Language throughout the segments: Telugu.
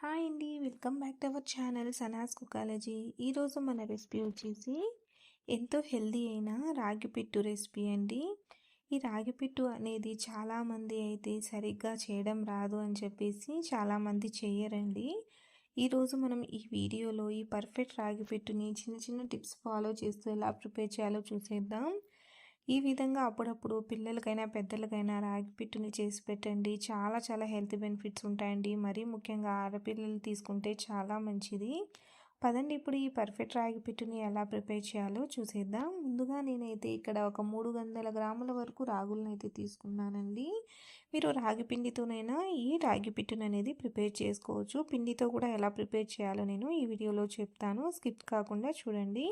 హాయ్ అండి. Welcome back to our channel Sana's cookology. ఈరోజు మన రెసిపీ వచ్చేసి ఎంతో హెల్దీ అయిన రాగి పిట్టు రెసిపీ అండి. ఈ రాగి పిట్టు అనేది చాలామంది అయితే సరిగ్గా చేయడం రాదు అని చెప్పేసి చాలామంది చేయరండి. ఈరోజు మనం ఈ వీడియోలో ఈ పర్ఫెక్ట్ రాగి పిట్టుని చిన్న చిన్న టిప్స్ ఫాలో చేస్తూ ఎలా ప్రిపేర్ చేయాలో చూసేద్దాం. ఈ విధంగా అప్పుడప్పుడు పిల్లలకైనా పెద్దలకైనా రాగి పిట్టుని చేసి పెట్టండి. చాలా చాలా హెల్త్ బెనిఫిట్స్ ఉంటాయండి. మరీ ముఖ్యంగా ఆడపిల్లలు తీసుకుంటే చాలా మంచిది. పదండి ఇప్పుడు ఈ పర్ఫెక్ట్ రాగి పిట్టుని ఎలా ప్రిపేర్ చేయాలో చూసేద్దాం. ముందుగా నేనైతే ఇక్కడ ఒక మూడు వందల గ్రాముల వరకు రాగులను అయితే తీసుకున్నానండి. మీరు రాగి పిండితోనైనా ఈ రాగి పిట్టుని అనేది ప్రిపేర్ చేసుకోవచ్చు. పిండితో కూడా ఎలా ప్రిపేర్ చేయాలో నేను ఈ వీడియోలో చెప్తాను. స్కిప్ కాకుండా చూడండి.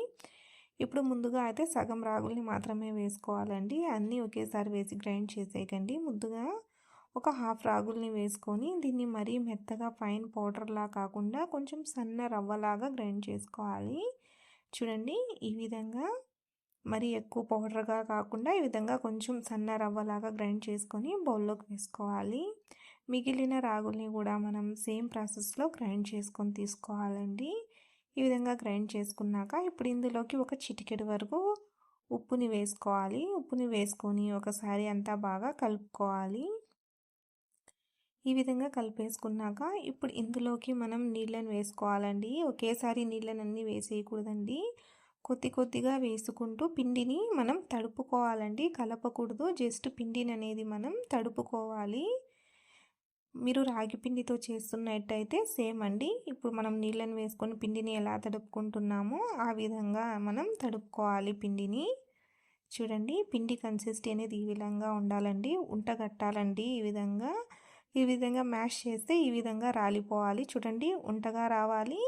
ఇప్పుడు ముందుగా అయితే సగం రాగుల్ని మాత్రమే వేసుకోవాలండి. అన్నీ ఒకేసారి వేసి గ్రైండ్ చేసేయకండి. ముందుగా ఒక హాఫ్ రాగుల్ని వేసుకొని దీన్ని మరీ మెత్తగా ఫైన్ పౌడర్లా కాకుండా కొంచెం సన్న రవ్వలాగా గ్రైండ్ చేసుకోవాలి. చూడండి ఈ విధంగా మరీ ఎక్కువ పౌడర్గా కాకుండా ఈ విధంగా కొంచెం సన్న రవ్వలాగా గ్రైండ్ చేసుకొని బౌల్లోకి వేసుకోవాలి. మిగిలిన రాగుల్ని కూడా మనం సేమ్ ప్రాసెస్లో గ్రైండ్ చేసుకొని తీసుకోవాలండి. ఈ విధంగా గ్రైండ్ చేసుకున్నాక ఇప్పుడు ఇందులోకి ఒక చిటికెడు వరకు ఉప్పుని వేసుకోవాలి. ఉప్పుని వేసుకొని ఒకసారి అంతా బాగా కలుపుకోవాలి. ఈ విధంగా కలిపేసుకున్నాక ఇప్పుడు ఇందులోకి మనం నీళ్ళని వేసుకోవాలండి. ఒకేసారి నీళ్ళనన్నీ వేసేయకూడదండి. కొద్ది కొద్దిగా వేసుకుంటూ పిండిని మనం తడుపుకోవాలండి. కలపకూడదు. జస్ట్ పిండిని అనేది మనం తడుపుకోవాలి. మీరు రాగి పిండితో చేస్తున్నట్టయితే సేమ్ అండి. ఇప్పుడు మనం నీళ్ళని వేసుకొని పిండిని ఎలా తడుపుకుంటున్నామో ఆ విధంగా మనం తడుపుకోవాలి పిండిని. చూడండి పిండి కన్సిస్టీ అనేది ఈ విధంగా ఉండాలండి. ఉంటగట్టాలండి ఈ విధంగా. ఈ విధంగా మ్యాష్ చేస్తే ఈ విధంగా రాలిపోవాలి. చూడండి ఉంటగా రావాలి.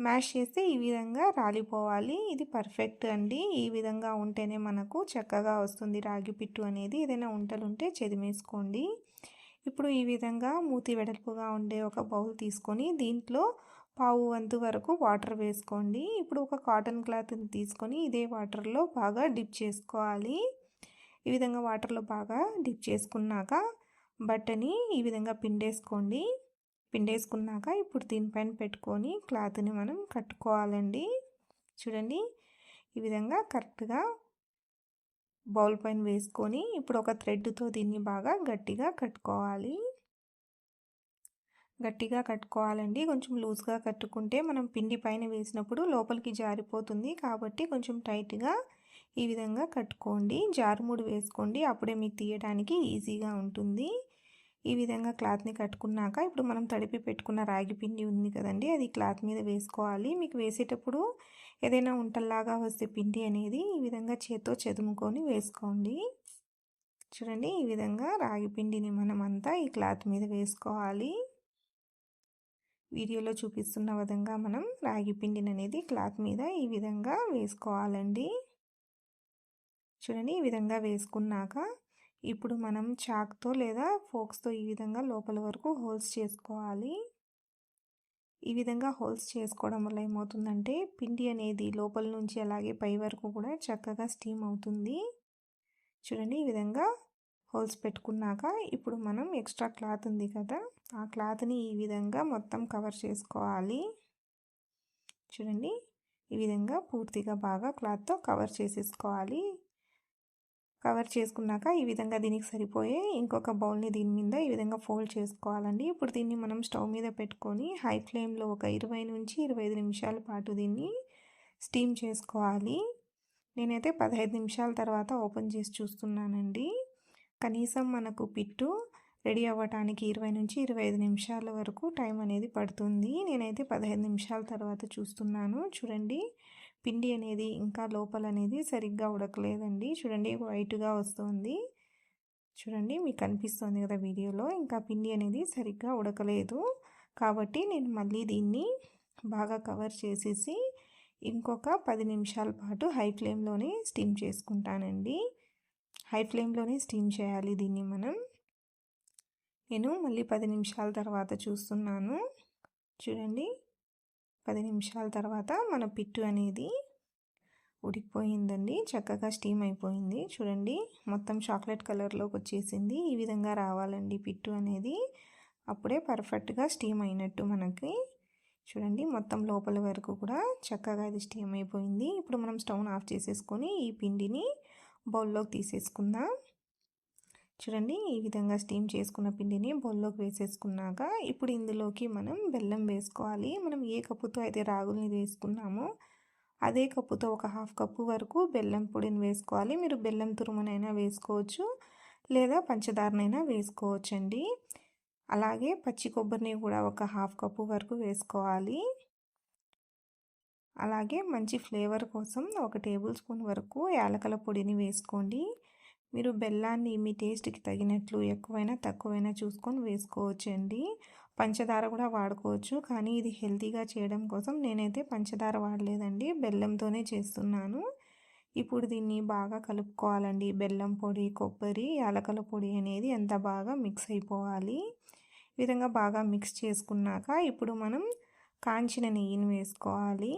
మ్యాష్ చేస్తే ఈ విధంగా రాలిపోవాలి. ఇది పర్ఫెక్ట్ అండి. ఈ విధంగా ఉంటేనే మనకు చక్కగా వస్తుంది రాగి పిట్టు అనేది. ఏదైనా ఉంటలుంటే చెదిమేసుకోండి ఇప్పుడు ఈ విధంగా మూతి వెడల్పుగా ఉండే ఒక బౌల్ తీసుకొని దీంట్లో పావు వంతు వరకు వాటర్ వేసుకోండి. ఇప్పుడు ఒక కాటన్ క్లాత్ని తీసుకొని ఇదే వాటర్లో బాగా డిప్ చేసుకోవాలి. ఈ విధంగా వాటర్లో బాగా డిప్ చేసుకున్నాక బట్టని ఈ విధంగా పిండేసుకోండి. పిండేసుకున్నాక ఇప్పుడు దీనిపైన పెట్టుకొని క్లాత్ని మనం కట్టుకోవాలండి. చూడండి ఈ విధంగా కరెక్ట్గా బౌల్ పైన వేసుకొని ఇప్పుడు ఒక థ్రెడ్తో దీన్ని బాగా గట్టిగా కట్టుకోవాలి. గట్టిగా కట్టుకోవాలండి. కొంచెం లూజ్గా కట్టుకుంటే మనం పిండి పైన వేసినప్పుడు లోపలికి జారిపోతుంది. కాబట్టి కొంచెం టైట్గా ఈ విధంగా కట్టుకోండి. జారుముడు వేసుకోండి. అప్పుడే మీకు తీయడానికి ఈజీగా ఉంటుంది. ఈ విధంగా క్లాత్ని కట్టుకున్నాక ఇప్పుడు మనం తడిపి పెట్టుకున్న రాగి పిండి ఉంది కదండి అది క్లాత్ మీద వేసుకోవాలి. మీకు వేసేటప్పుడు ఏదైనా ఉంటల్లాగా వస్తే పిండి అనేది ఈ విధంగా చేత్తో చదుముకొని వేసుకోండి. చూడండి ఈ విధంగా రాగి పిండిని మనం అంతా ఈ క్లాత్ మీద వేసుకోవాలి. వీడియోలో చూపిస్తున్న విధంగా మనం రాగి పిండిని అనేది క్లాత్ మీద ఈ విధంగా వేసుకోవాలండి. చూడండి ఈ విధంగా వేసుకున్నాక ఇప్పుడు మనం చాక్తో లేదా ఫోక్స్తో ఈ విధంగా లోపల వరకు హోల్స్ చేసుకోవాలి. ఈ విధంగా హోల్స్ చేసుకోవడం వల్ల ఏమవుతుందంటే పిండి అనేది లోపల నుంచి అలాగే పై వరకు కూడా చక్కగా స్టీమ్ అవుతుంది. చూడండి ఈ విధంగా హోల్స్ పెట్టుకున్నాక ఇప్పుడు మనం ఎక్స్ట్రా క్లాత్ ఉంది కదా ఆ క్లాత్ని ఈ విధంగా మొత్తం కవర్ చేసుకోవాలి. చూడండి ఈ విధంగా పూర్తిగా బాగా క్లాత్తో కవర్ చేసేసుకోవాలి. కవర్ చేసుకున్నాక ఈ విధంగా దీనికి సరిపోయే ఇంకొక బౌల్ని దీని మీద ఈ విధంగా ఫోల్డ్ చేసుకోవాలండి. ఇప్పుడు దీన్ని మనం స్టవ్ మీద పెట్టుకొని హై ఫ్లేమ్లో ఒక ఇరవై నుంచి ఇరవై ఐదు నిమిషాల పాటు దీన్ని స్టీమ్ చేసుకోవాలి. నేనైతే పదహైదు నిమిషాల తర్వాత ఓపెన్ చేసి చూస్తున్నానండి. కనీసం మనకు పిట్టు రెడీ అవ్వటానికి ఇరవై నుంచి ఇరవై ఐదు నిమిషాల వరకు టైం అనేది పడుతుంది. నేనైతే పదహైదు నిమిషాల తర్వాత చూస్తున్నాను. చూడండి. పిండి అనేది ఇంకా లోపల అనేది సరిగ్గా ఉడకలేదండి. చూడండి వైట్గా వస్తుంది. చూడండి మీకు కనిపిస్తుంది కదా వీడియోలో. ఇంకా పిండి అనేది సరిగ్గా ఉడకలేదు. కాబట్టి నేను మళ్ళీ దీన్ని బాగా కవర్ చేసేసి ఇంకొక పది నిమిషాల పాటు హై ఫ్లేమ్లోనే స్టీమ్ చేసుకుంటానండి. హై ఫ్లేమ్లోనే స్టీమ్ చేయాలి దీన్ని మనం. నేను మళ్ళీ పది నిమిషాల తర్వాత చూస్తున్నాను. చూడండి. పది నిమిషాల తర్వాత మన పిట్టు అనేది ఉడికిపోయిందండి. చక్కగా స్టీమ్ అయిపోయింది. చూడండి మొత్తం చాక్లెట్ కలర్లోకి వచ్చేసింది. ఈ విధంగా రావాలండి పిట్టు అనేది. అప్పుడే పర్ఫెక్ట్గా స్టీమ్ అయినట్టు మనకి. చూడండి మొత్తం లోపల వరకు కూడా చక్కగా ఇది స్టీమ్ అయిపోయింది. ఇప్పుడు మనం స్టవ్ ఆఫ్ చేసేసుకొని ఈ పిండిని బౌల్లోకి తీసేసుకుందాం. చూడండి ఈ విధంగా స్టీమ్ చేసుకున్న పిండిని బౌల్లోకి వేసేసుకున్నాక ఇప్పుడు ఇందులోకి మనం బెల్లం వేసుకోవాలి. మనం ఏ కప్పుతో అయితే రాగుల్ని వేసుకున్నామో అదే కప్పుతో ఒక హాఫ్ కప్పు వరకు బెల్లం పొడిని వేసుకోవాలి. మీరు బెల్లం తురుమునైనా వేసుకోవచ్చు లేదా పంచదారనైనా వేసుకోవచ్చండి. అలాగే పచ్చి కొబ్బరిని కూడా ఒక హాఫ్ కప్పు వరకు వేసుకోవాలి. అలాగే మంచి ఫ్లేవర్ కోసం ఒక టేబుల్ స్పూన్ వరకు యాలకల పొడిని వేసుకోండి. మీరు బెల్లాన్ని మీ టేస్ట్కి తగినట్లు ఎక్కువైనా తక్కువైనా చూసుకొని వేసుకోవచ్చండి. పంచదార కూడా వాడుకోవచ్చు. కానీ ఇది హెల్తీగా చేయడం కోసం నేనైతే పంచదార వాడలేదండి. బెల్లంతోనే చేస్తున్నాను. ఇప్పుడు దీన్ని బాగా కలుపుకోవాలండి. బెల్లం పొడి కొబ్బరి యాలకల పొడి అనేది ఎంత బాగా మిక్స్ అయిపోవాలి. ఈ విధంగా బాగా మిక్స్ చేసుకున్నాక ఇప్పుడు మనం కాంచిన నెయ్యిని వేసుకోవాలి.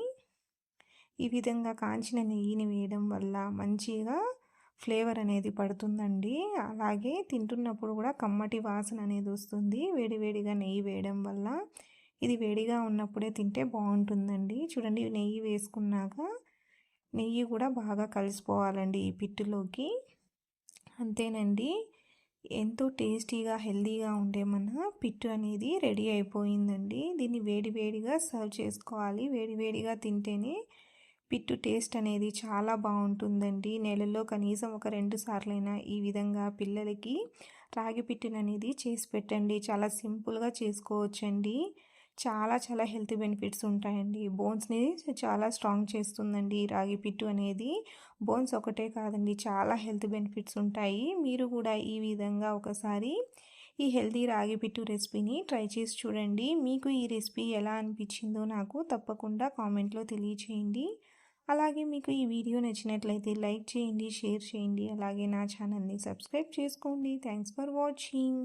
ఈ విధంగా కాంచిన నెయ్యిని వేయడం వల్ల మంచిగా ఫ్లేవర్ అనేది పడుతుందండి. అలాగే తింటున్నప్పుడు కూడా కమ్మటి వాసన అనేది వస్తుంది. వేడివేడిగా నెయ్యి వేయడం వల్ల ఇది వేడిగా ఉన్నప్పుడే తింటే బాగుంటుందండి. చూడండి నెయ్యి వేసుకున్నాక నెయ్యి కూడా బాగా కలిసిపోవాలండి ఈ పిట్టులోకి. అంతేనండి. ఎంతో టేస్టీగా హెల్తీగా ఉండే మన పిట్టు అనేది రెడీ అయిపోయిందండి. దీన్ని వేడివేడిగా సర్వ్ చేసుకోవాలి. వేడివేడిగా తింటేనే పిట్టు టేస్ట్ అనేది చాలా బాగుంటుందండి. నెలలో కనీసం ఒక రెండు సార్లైనా ఈ విధంగా పిల్లలకి రాగి పిట్టును అనేది చేసి పెట్టండి. చాలా సింపుల్గా చేసుకోవచ్చండి. చాలా చాలా హెల్త్ బెనిఫిట్స్ ఉంటాయండి. బోన్స్ని చాలా స్ట్రాంగ్ చేస్తుందండి రాగి పిట్టు అనేది. బోన్స్ ఒకటే కాదండి చాలా హెల్త్ బెనిఫిట్స్ ఉంటాయి. మీరు కూడా ఈ విధంగా ఒకసారి ఈ హెల్తీ రాగి పిట్టు రెసిపీని ట్రై చేసి చూడండి. మీకు ఈ రెసిపీ ఎలా అనిపించిందో నాకు తప్పకుండా కామెంట్లో తెలియచేయండి. అలాగే మీకు ఈ వీడియో నచ్చినట్లయితే లైక్ చేయండి షేర్ చేయండి అలాగే నా ఛానల్ని సబ్స్క్రైబ్ చేసుకోండి. Thanks for watching